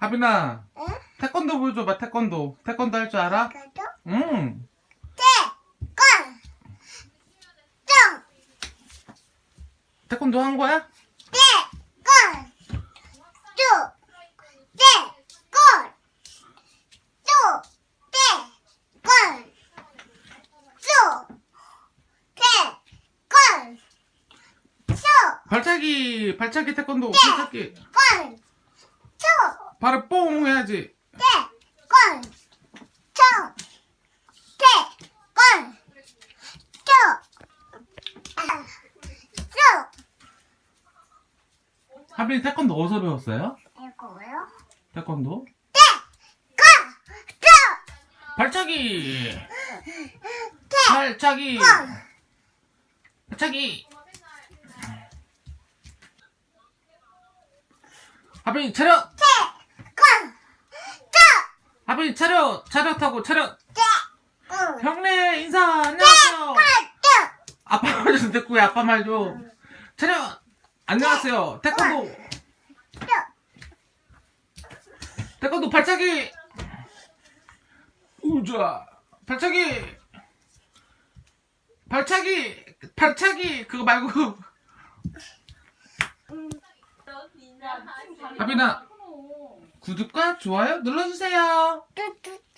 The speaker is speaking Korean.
하빈아, 응? 태권도 보여줘봐, 태권도. 태권도 할 줄 알아? 가도 응. 정, 태권도 한 거야? 발차기, 발차기 태권도, 네. 발차기. 건, 두, 발을 뽕 해야지. 대, 건, 청, 대, 건, 두, 아, 두, 하빈이 태권도 어디서 배웠어요? 이거요? 태권도? 대, 건, 두, 발차기! 대, 발차기! 건, 발차기! 하빈이 차렷! 하빈이 차렷! 차렷하고 차렷! 대, 건, 형네 인사 안녕하세요! 아빠 말 좀 듣고 해, 아빠 말 좀. 차렷! 안녕하세요. 태권도. 두, 태권도 발차기! 우자! 발차기! 발차기! 발차기! 그거 말고. 하빈아, 구독과 좋아요 눌러주세요. 두.